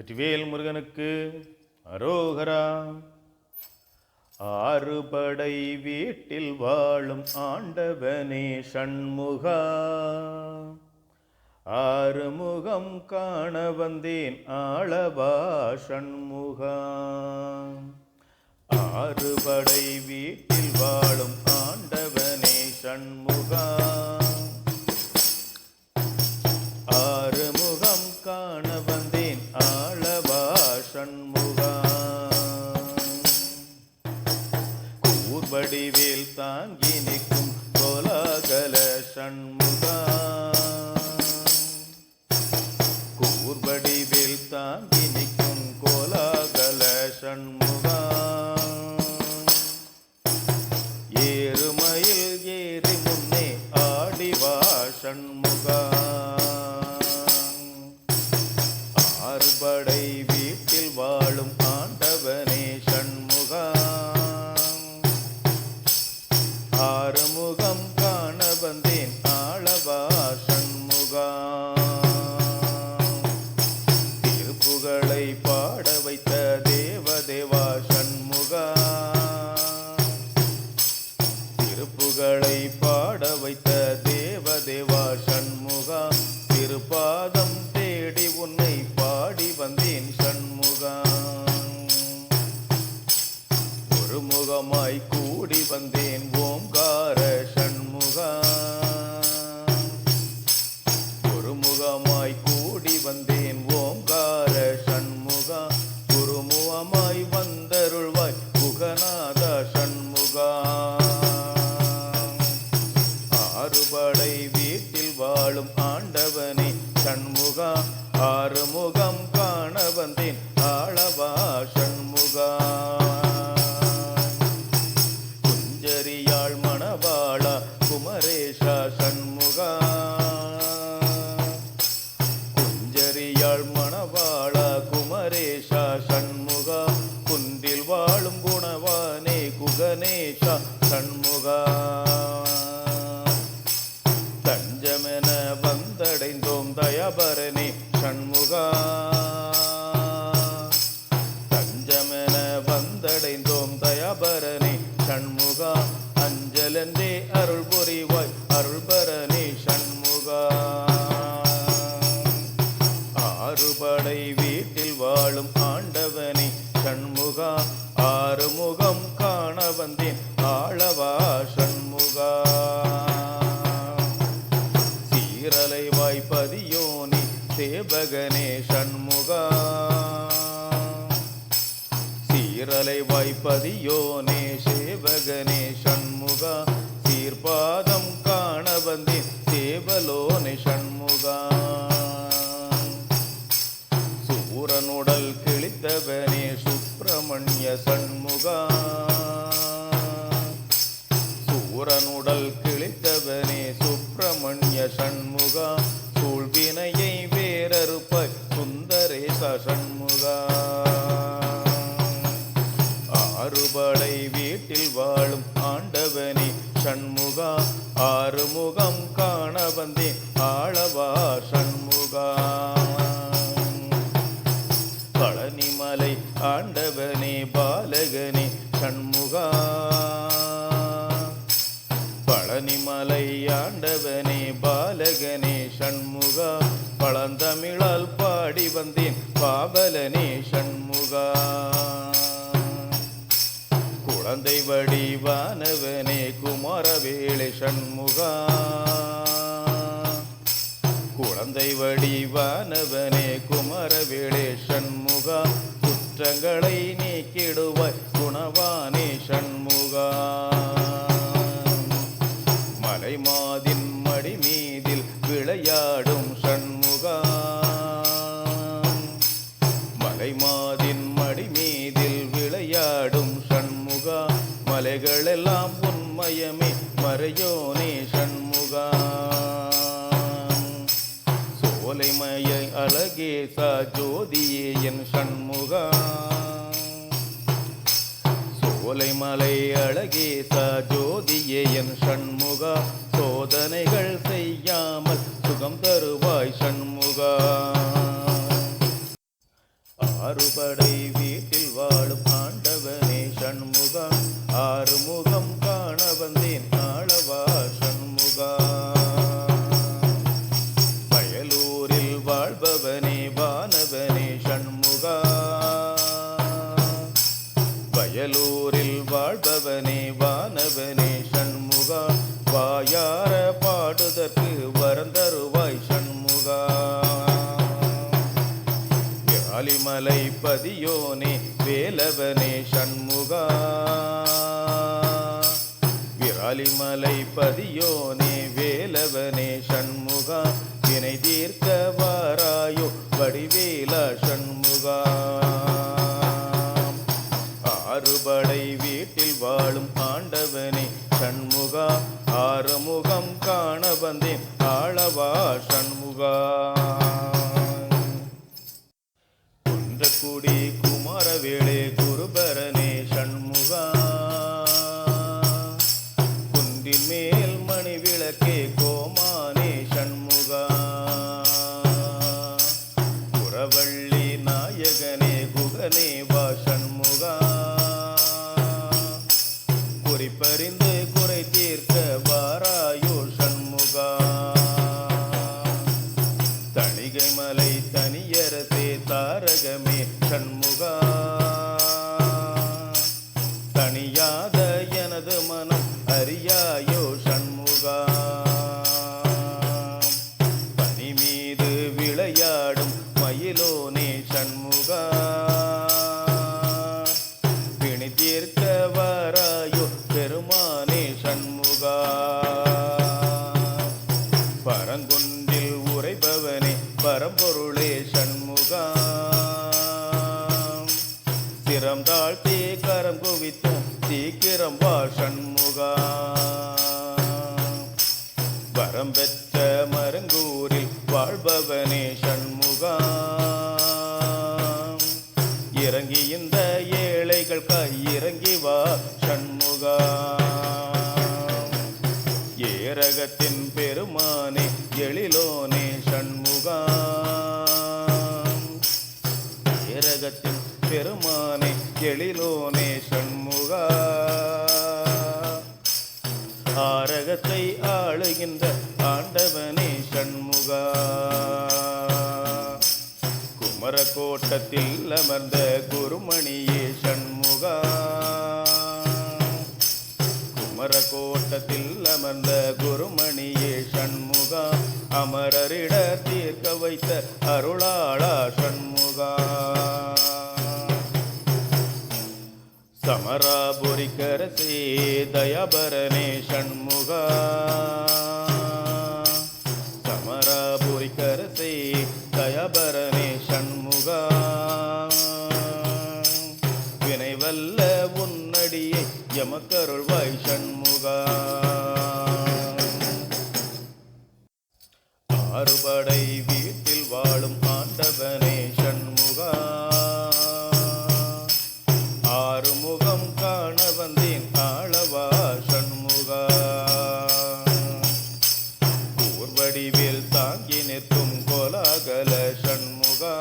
வெற்றிவேல் முருகனுக்கு அரோகரா. ஆறுபடை வீட்டில் வாழும் ஆண்டவனே சண்முகா. ஆறுமுகம் காண வந்தேன் ஆளவா சண்முகா. ஆறுபடை வீட்டில் வாழும் ஆண்டவனே சண்முகா. வடிவேல் தாங்கி நிற்கும் கோலாகல சண்முகா காண வந்தேன் ஆளவா சண்முகா குஞ்சரியாள் மணவாளா குமரேஷா சண்முகா குஞ்சரியாள் மணவாளா குமரேஷா சண்முகா குன்றில் வாழும் குணவானே குகனேஷா சண்முகா தஞ்சமென வந்தடைந்தோம் தயபரணி சண்முகா சண்முகா அஞ்சலந்தே அருள் புரிவாய் அருள்பரணி சண்முகா. ஆறுபடை வீட்டில் வாழும் ஆண்டவனே சண்முகா ஆறுமுகம் காண வந்தேன் ஆளவா சண்முகா. சீரலை வாய்ப்பதியோனி சேவகனே சண்முகா. சீரலை வாய்ப்பதியோனே சேவலோனே சண்முகா சூரனுடல் கிழித்தவனே சுப்பிரமணிய சண்முகா சூரனுடல் கிழித்தவனே சுப்பிரமணிய சண்முகா சூழ்வினை ஆண்டவனே பாலகனே சண்முகா. பழனிமலை ஆண்டவனே பாலகனே சண்முகா. பழந்தமிழால் பாடி வந்தேன் பாவலனே சண்முகா. குழந்தை வடிவானவனே குமாரவேளை சண்முகா. குழந்தை வடிவானவனே குமரவேளே சண்முகா. குற்றங்களை நீக்கிடுவாய் குணவானே சண்முகா. மலைமாதின் மடி மீதில் விளையாடும் சண்முகா. மலைமாதின் மடி மீதில் விளையாடும் சண்முகா. மலைகளெல்லாம் உண்மயமே மறையோனே சண்முகா. சோலைமய அழகேசா ஜோதியே என் சண்முகா. சோலைமலை அழகேசா ஜோதியே என் சண்முகா. சோதனைகள் செய்யாமல் சுகம் தருவாய் சண்முகா. ஆறுபடை வீட்டில் வாழும் ஆண்டவனே சண்முகா. ஆறுமுகம் விராலிமலை பதியோனே வேலவனே சண்முகா. விராலிமலை பதியோனே வேலவனே சண்முகா. வினை தீர்க்க வாராயோ வடிவேலா சண்முகா. ஆறுபடை வீட்டில் வாழும் ஆண்டவனே சண்முகா. ஆறுமுகம் காண வந்தேன் ஆளவா சண்முகா. குறிப்பறிந்து குறை தீர்க்க வாராயோ சண்முகா. தணிகை மலை தனியரசே தாரகமே சண்முக. பரங்குன்றில் பரம்பொருளே சண்முகா சிரம் தாழ்த்தி கரம் குவித்தும் சீக்கிரம் வா சண்முகா வரம் பெற்ற மருங்கூரில் வாழ்பவனே சண்முகா இறங்கி இந்த ஏழைகள் கை இறங்கி வா சண்முகா ஏரகத்தின் பெரும் ஏரகத்தின் பெருமானே எழிலோனே சண்முகா. ஆரகத்தை ஆளுகின்ற ஆண்டவனே சண்முகா. குமரக்கோட்டத்தில் அமர்ந்த குருமணியே சண்முகா. குமரக்கோட்டத்தில் அமர்ந்த குருமணியே சண்முகா. அமரரிட தீர்க்க வைத்த அருளாளா சண்முகா. சமராபுரிக்கரசே தயாபரனே ஷண்முகா சமராபுரிக்கரசே தயாபரனே ஷண்முகா வினைவல்ல உன்னடியை எமக்கருள்வாய் ஷண்முகா ஆறுபடை வீட்டில் வாழும் ஆண்டவன் வடிவில் தாங்கி நிற்கும் கோலாகல சண்முகா.